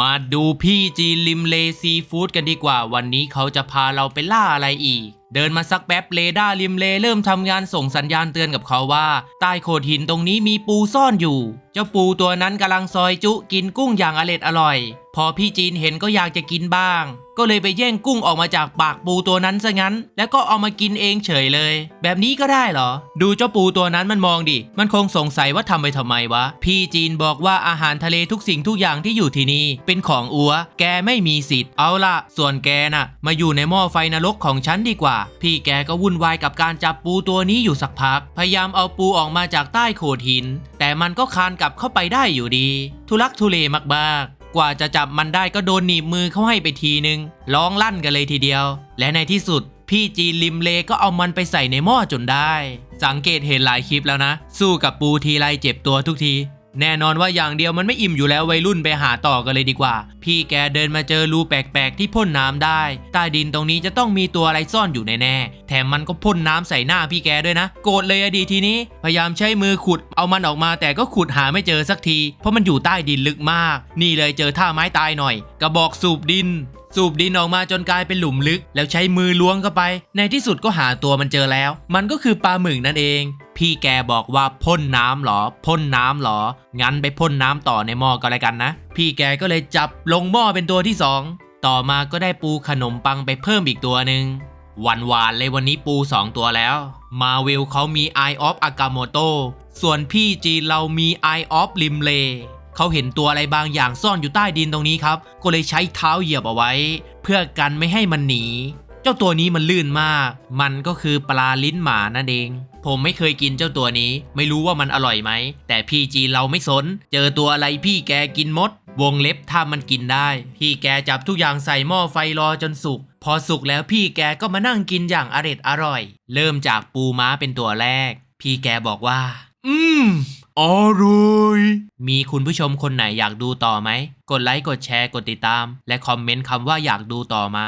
มาดูพี่จีริมเลซีฟู้ดกันดีกว่า วันนี้เขาจะพาเราไปล่าอะไรอีก เดินมาสักแป๊บเรดาริมเลเริ่มทำงานส่งสัญญาณเตือนกับเขาว่า ใต้โขดหินตรงนี้มีปูซ่อนอยู่ เจ้าปูตัวนั้นกำลังซอยจุกินกุ้งอย่างอร็ดอร่อย พอพี่จีนเห็นก็อยากจะกินบ้าง ก็เลยไปแย่งกุ้งออกมาจากปากปูตัวนั้นซะงั้น แล้วก็เอามากินเองเฉยเลย แบบนี้ก็ได้เหรอ ดูเจ้าปูตัวนั้นมันมองดิ มันคงสงสัยว่าทำไปทำไมวะ พี่จีนบอกว่าอาหารทะเลทุกสิ่งทุกอย่างที่อยู่ที่นี่เป็นของอัว แกไม่มีสิทธิ์ เอาล่ะส่วนแกน่ะ มาอยู่ในหม้อไฟนรกของฉันดีกว่าพี่แกก็วุ่นวายกับการจับปูตัวนี้อยู่สักพัก พยายามเอาปูออกมาจากใต้โขดหิน แต่มันก็คานกลับเข้าไปได้อยู่ดี ทุลักทุเลมากๆกว่าจะจับมันได้ก็โดนหนีบมือเขาให้ไปทีนึง ร้องลั่นกันเลยทีเดียว และในที่สุด พี่จีนริมเลก็เอามันไปใส่ในหม้อจนได้ สังเกตเห็นหลายคลิปแล้วนะ สู้กับปูทีไรเจ็บตัวทุกที แน่นอนว่าอย่างเดียวมันไม่อิ่มอยู่แล้ววัยรุ่นไปหาต่อกันเลยดีกว่า พี่แกเดินมาเจอรูแปลกๆที่พ่นน้ำได้ ใต้ดินตรงนี้จะต้องมีตัวอะไรซ่อนอยู่แน่ๆแถมมันก็พ่นน้ำใส่หน้าพี่แกด้วยนะ โกรธเลยอดีทีนี้ พยายามใช้มือขุดเอามันออกมาแต่ก็ขุดหาไม่เจอสักที เพราะมันอยู่ใต้ดินลึกมาก นี่เลยเจอท่าไม้ตายหน่อย กระบอกสูบดิน สูบดินออกมาจนกลายเป็นหลุมลึก แล้วใช้มือล้วงเข้าไป ในที่สุดก็หาตัวมันเจอแล้ว มันก็คือปลาหมึกนั่นเอง พี่แกบอกว่าพ่นน้ำเหรอ พ่นน้ำเหรอ งั้นไปพ่นน้ำต่อในหม้อก็แล้วกันนะ พี่แกก็เลยจับลงหม้อเป็นตัวที่สองต่อมาก็ได้ปูขนมปังไปเพิ่มอีกตัวหนึ่งหวานวานๆเลยวันนี้ปู 2 ตัวแล้ว มาวิลเขามี Eye of Agamotto ส่วนพี่จีเรามี Eye of Limle เเขาเห็นตัวอะไรบางอย่างซ่อนอยู่ใต้ดินตรงนี้ครับ ก็เลยใช้เท้าเหยียบเอาไว้ เพื่อกันไม่ให้มันหนี เจ้าตัวนี้มันลื่นมาก มันก็คือปลาลิ้นหมานั่นเอง ผมไม่เคยกินเจ้าตัวนี้ ไม่รู้ว่ามันอร่อยไหม แต่พี่จีเราไม่สน เจอตัวอะไรพี่แกกินหมด วงเล็บถ้ามันกินได้ พี่แกจับทุกอย่างใส่หม้อไฟรอจนสุก พอสุกแล้วพี่แกก็มานั่งกินอย่างอร็ดอร่อย เริ่มจากปูม้าเป็นตัวแรก พี่แกบอกว่า อืม อร่อยมีคุณผู้ชมคนไหนอยากดูต่อไหม กดไลค์ กดแชร์ กดติดตาม และคอมเมนต์คำว่าอยากดูต่อมา